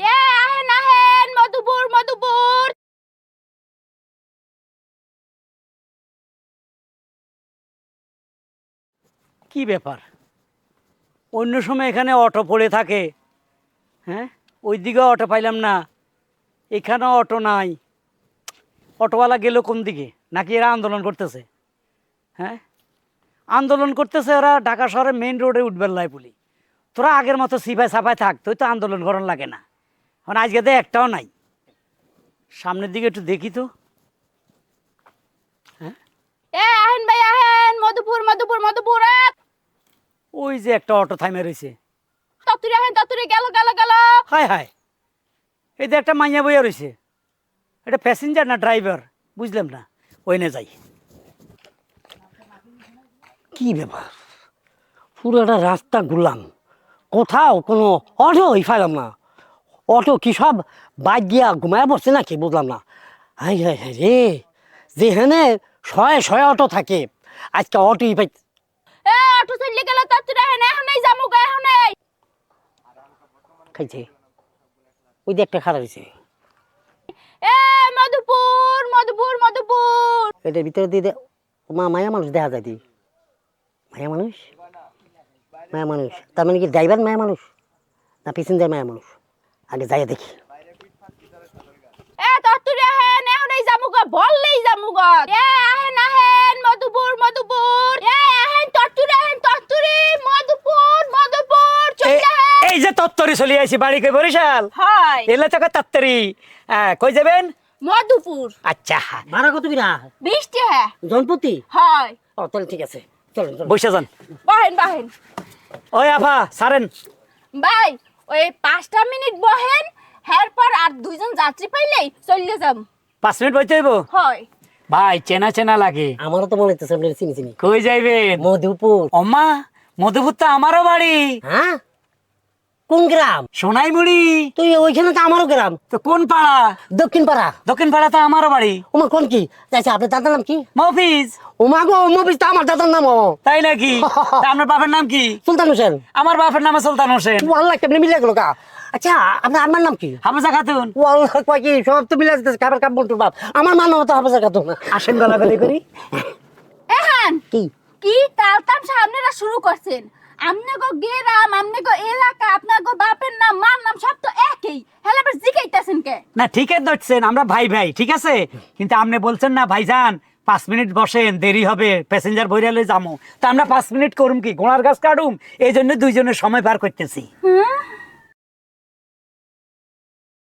এ আহেন আহেন মধুপুর মধুপুর কি ব্যাপার? অন্য সময় এখানে অটো পড়ে থাকে। হ্যাঁ? ওই দিকেও অটো পাইলাম না। এখানেও অটো নাই। অটোওয়ালা গেল কোন দিকে? নাকি এরা আন্দোলন করতেছে? হ্যাঁ? আন্দোলন করতেছে ওরা ঢাকা শহরের মেইন রোডে উঠবেন লাই বলি তোরা আগের মতো সিপাই সাপাই থাক তুই তো আন্দোলন করার লাগে না। এখন আজকে তো একটাও নাই। সামনের দিকে একটু দেখি তো। এ আহেন ভাই আহেন মধুপুর মধুপুর মধুপুর ওই যে একটা অটো থামে রয়েছে। ততুরি আহেন ততুরি গেল গেল গেল। হায় হায়। এই যে একটা মাইয়া বইয়া রয়েছে। এটা প্যাসেঞ্জার না ড্রাইভার বুঝলাম না। ওই না যাই। কি ব্যাপার? পুরোটা রাস্তা ঘুরলাম কোথাও কোনো অটোই পাইলাম না। অটো কি সব বাইক গিয়া ঘুমায় বসছে নাকি? বুঝলাম না। হাই হাই হাই রে। যেখানে শয়ে শয়ে অটো থাকে। আজকে অটোই পাই এ অটো গেল যামু গো এখন খাইছে। ওই একটা খারাপ হয়েছে এ মধুপুর মধুপুর মধুপুর। এটার ভিতরে দিয়ে মা মায়া মানুষ দেখা যায় দি। মায়া মানুষ? মায়া মানুষ। তার মানে কি ড্রাইভার মায়া মানুষ? না প্যাসেঞ্জার মায়া মানুষ? আগে যাই দেখি। এ আহেন বললেই এ আহেন আহেন মধুপুর মধুপুর। এ আহেন ততুরি আহেন ততুরি মধুপুর মধুপুর চলে আহেন। এই যে তত্তরি চলে আসি বাড়ি কই বরিশাল? হয়। এলে তো তত্তরি কই যাবেন? মধুপুর। আচ্ছা। ভাড়া কত বিরা বৃষ্টি হ্যাঁ জনপতি? হয়। ও তাহলে ঠিক আছে। চলুন বসে যান। বাহেন বাহেন। ওই আফা সারেন। ভাই ওই পাঁচটা মিনিট বহেন হেরপর আর দুইজন যাত্রী পাইলেই চলে যাম। পাঁচ মিনিট বইতে হইব? হয়। ভাই চেনা চেনা লাগে। আমারও তো মনে হচ্ছে চিনি চিনি। কই যাইবেন? মধুপুর। অম্মা মধুপুর তো আমারও বাড়ি। হ্যাঁ? কোন গ্রাম? সোনাইমুড়ি। তুই ওইখানে তো আমারও গ্রাম। তো কোন পাড়া? দক্ষিণ পাড়া দক্ষিণ পাড়া তো আমারও বাড়ি। ওমা কোন কি? আচ্ছা আপনার দাদার নাম কি? মফিজ। ওমা গো মবিস তো আমার দাদার নাম তাই নাকি? আপনার বাপের নাম কি? সুলতান হোসেন। আমার বাপের নাম সুলতান হোসেন। ও আল্লাহ কেমনি মিলে গেল কা আচ্ছা আপনার আমার নাম কি? হাফেজা খাতুন। ও আল্লাহ কয় কি সব তো মিলে যেতেছে খাবার কাপ বলতো বাপ। আমার মান তো হাফেজা কাতো না আসেন গলাগলি করি। এহান কি? কি তালতাম সামনেরা শুরু করছেন? আমনে গো গেরাম আমনে এলাকা আপনার গো বাপের নাম মার নাম সব তো একই। হ্যালো আবার জিগাইতাছেন কে? না ঠিকই ধরছেন আমরা ভাই ভাই ঠিক আছে? কিন্তু আপনি বলছেন না ভাইজান পাঁচ মিনিট বসেন দেরি হবে প্যাসেঞ্জার বইরালে যাব তা আমরা পাঁচ মিনিট করুম কি? ঘোড়ার গাছ কাটুম? এই জন্য দুইজনের সময় পার করতেছি। হুম?